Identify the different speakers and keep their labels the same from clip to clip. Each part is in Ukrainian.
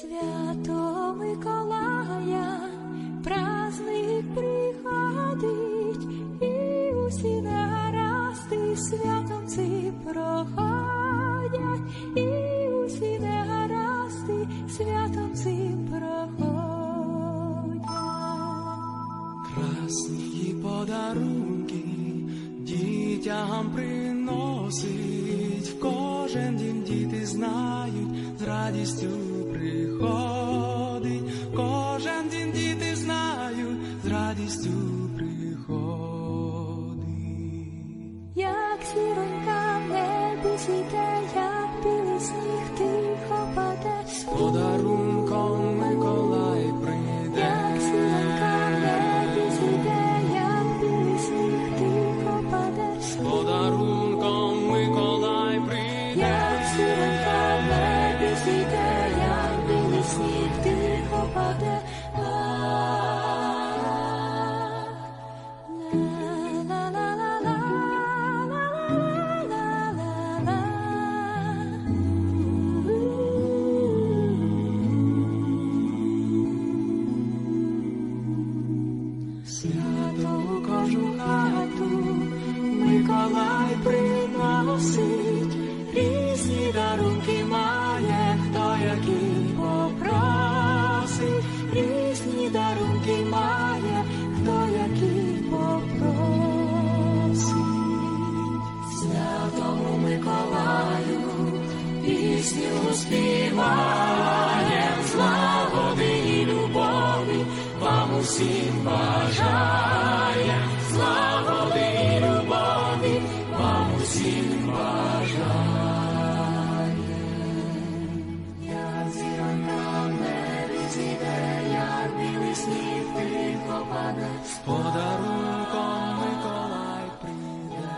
Speaker 1: Свято Миколая, праздник приходить, і усі негаразди святом ці проходять, і усі негаразди святом ці проходять.
Speaker 2: Красні подарунки дітям приносить, в кожен дім діти знають, з радістю приходить, в кожен дім діти знають, з радістю приходить.
Speaker 1: Як зіронька в небі світе, як білий сніг тихо паде,
Speaker 2: приносить, різні дарунки має, хто який попросить, різні дарунки має, хто який попросить. Святому Миколаю пісню співає, злагоди і любові вам усім бажає, подарунком Миколай прийде.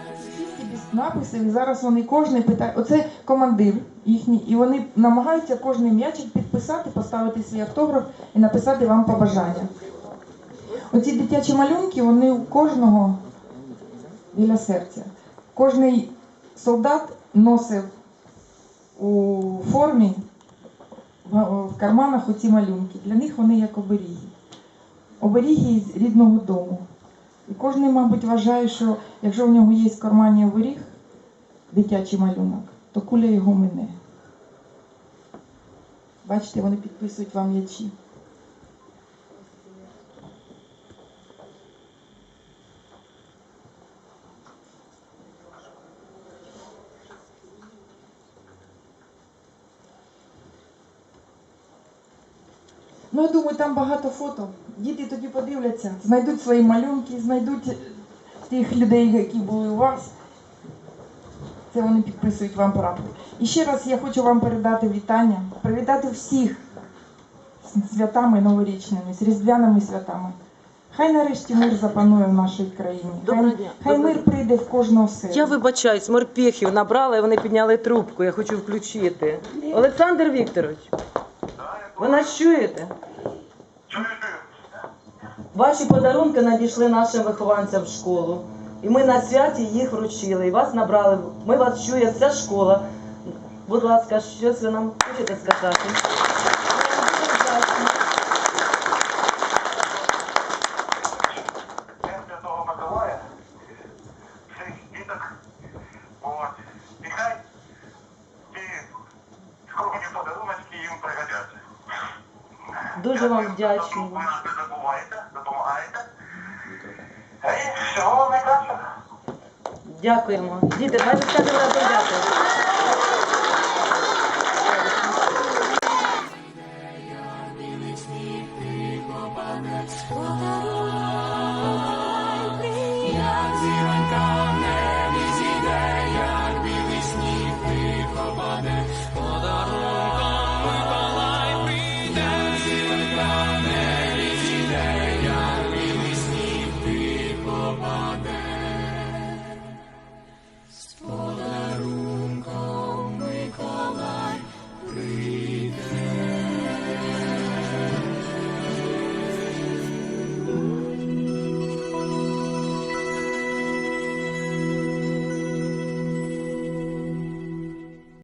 Speaker 3: Написів, зараз вони кожен питає. Оце командир їхній, і вони намагаються кожний м'ячик підписати, поставити свій автограф і написати вам побажання. Оці дитячі малюнки, вони у кожного біля серця. Кожний солдат носив у формі в карманах оці малюнки. Для них вони як оберіги. Оберіги з рідного дому. І кожен, мабуть, вважає, що якщо в нього є в кармані оберіг, дитячий малюнок, то куля його мине. Бачите, вони підписують вам м'ячі. Ну, я думаю, там багато фото. Діти тоді подивляться, знайдуть свої малюнки, знайдуть тих людей, які були у вас. Це вони підписують вам прапор. І ще раз я хочу вам передати вітання, привітати всіх з святами новорічними, з різдвяними святами. Хай нарешті мир запанує в нашій країні.
Speaker 4: Доброго
Speaker 3: хай,
Speaker 4: дня.
Speaker 3: хай
Speaker 4: Доброго
Speaker 3: мир прийде в кожного селі.
Speaker 4: Я вибачаюсь, морпіхів набрала, і вони підняли трубку. Я хочу включити. Олександр Вікторович, ви нас чуєте? Ваші подарунки надійшли нашим вихованцям в школу. І ми на святі їх вручили. І вас набрали. Ми вас чує вся школа. Будь ласка, щось ви нам хочете сказати?
Speaker 5: День Святого Миколая, всіх діток, от, і хай ці скромні їм пригодяться.
Speaker 4: Дуже вам вдячні.
Speaker 5: Ви нас не забуваєте, допомагаєте. І всього найкращого.
Speaker 4: Дякуємо. Діти, давайте скажемо разом дякую.
Speaker 1: Як зіронька